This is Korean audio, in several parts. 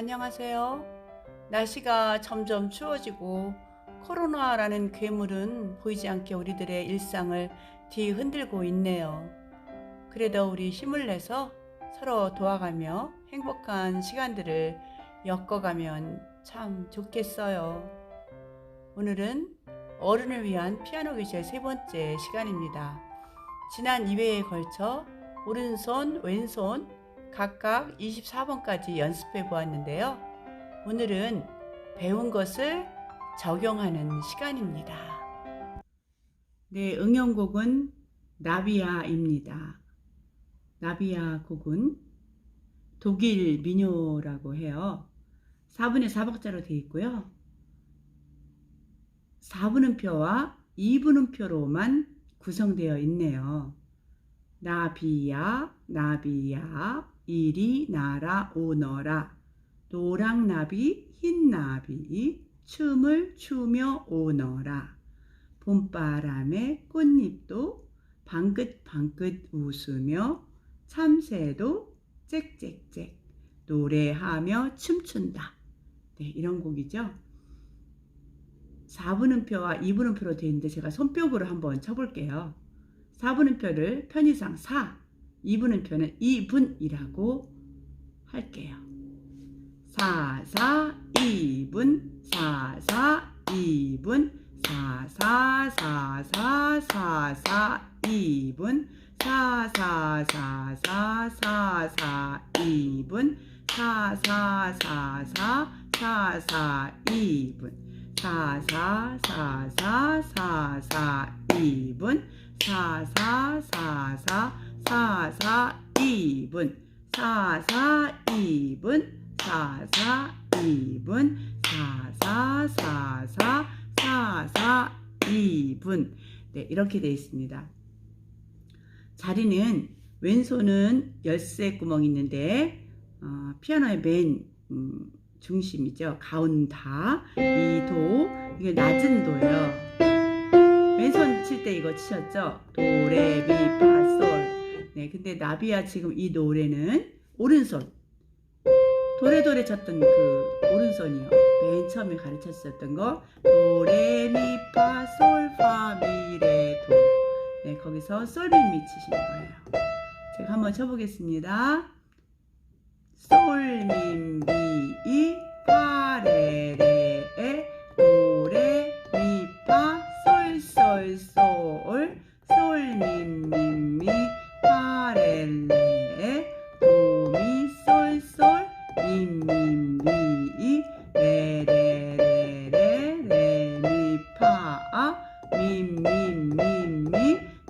안녕하세요. 날씨가 점점 추워지고 코로나라는 괴물은 보이지 않게 우리들의 일상을 뒤흔들고 있네요. 그래도 우리 힘을 내서 서로 도와가며 행복한 시간들을 엮어가면 참 좋겠어요. 오늘은 어른을 위한 피아노 교실 세 번째 시간입니다. 지난 2회에 걸쳐 오른손, 왼손 각각 24번까지 연습해 보았는데요. 오늘은 배운 것을 적용하는 시간입니다. 네, 응용곡은 나비야입니다. 나비야 곡은 독일 민요라고 해요. 4분의 4박자로 되어 있고요. 4분음표와 2분음표로만 구성되어 있네요. 나비야, 나비야, 이리 나라 오너라. 노랑나비, 흰나비, 춤을 추며 오너라. 봄바람에 꽃잎도 방긋방긋 웃으며 참새도 짹짹짹 노래하며 춤춘다. 네, 이런 곡이죠. 4분음표와 2분음표로 되어 있는데 제가 손뼉으로 한번 쳐볼게요. 4분음표를 편의상 4, 2분음표는 2분이라고 할게요. 4, 4, 2분, 4, 4, 2분, 4, 4, 4, 4, 4, 4, 2분, 4, 4, 4, 4, 4, 4, 2분, 4, 4, 4, 4, 4, 4, 2분, 4, 4, 4, 4, 4, 4, 2분, 4, 4, 4, 4, 4, 4, 2분, 4, 4, 2분, 4, 4, 2분, 4, 4, 4, 4, 4, 4, 2분. 네, 이렇게 되어 있습니다. 자리는 왼손은 열쇠 구멍이 있는데 어, 피아노의 맨 음, 중심이죠. 가운다, 이 도 이게 낮은 도예요. 왼손 칠 때 이거 치셨죠? 도레미 파솔. 네, 근데 나비야 지금 이 노래는 오른손. 도레도레 쳤던 그 오른손이요. 맨 처음에 가르쳤었던 거 도레미 파솔 파미레 도. 네, 거기서 솔미미 치시는 거예요. 제가 한번 쳐보겠습니다. 솔미미 파레레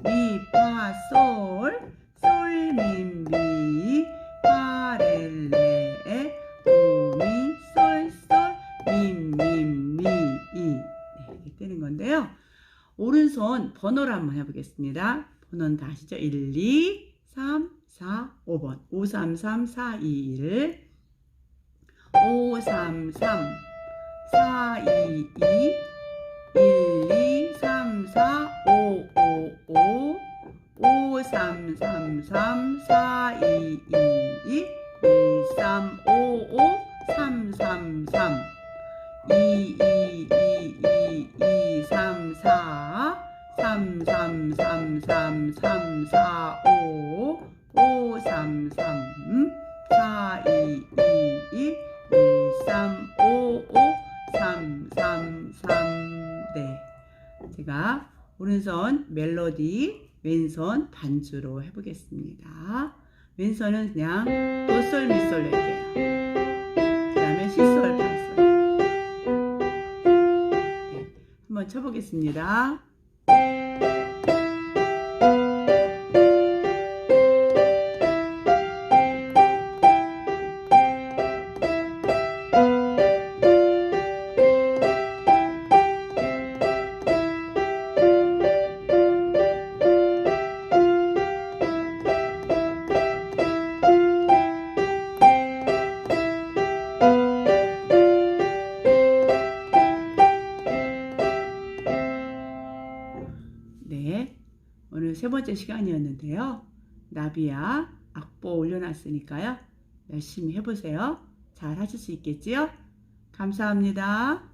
미미미미 미파 솔 솔미미 파렐레 도미 솔솔 미미미 네, 이렇게 뜨는 건데요. 오른손 번호를 한번 해보겠습니다. 번호는 다 아시죠? 1, 2, 3, 4, 5번. 5, 3, 3, 4, 2, 1. 5, 3, 3, 4, 2, 2. 1, 2, 3, 4, 5, 5, 5. 5, 3, 3, 3, 4, 2, 2, 2. 1, 3, 5, 5, 3, 3, 3. 2, 2, 2, 2, 2, 3, 4, 3, 3, 3, 3, 3, 4, 5, 5, 3, 3, 4, 2, 2, 2, 1, 3, 5, 5, 3, 3, 3. 네. 제가 오른손 멜로디, 왼손 반주로 해보겠습니다. 왼손은 그냥 도솔 미솔로 할게요. 그 다음에 시솔 파솔. 네, 한번 쳐보겠습니다. 세 번째 시간이었는데요. 나비야 악보 올려놨으니까요. 열심히 해보세요. 잘 하실 수 있겠지요? 감사합니다.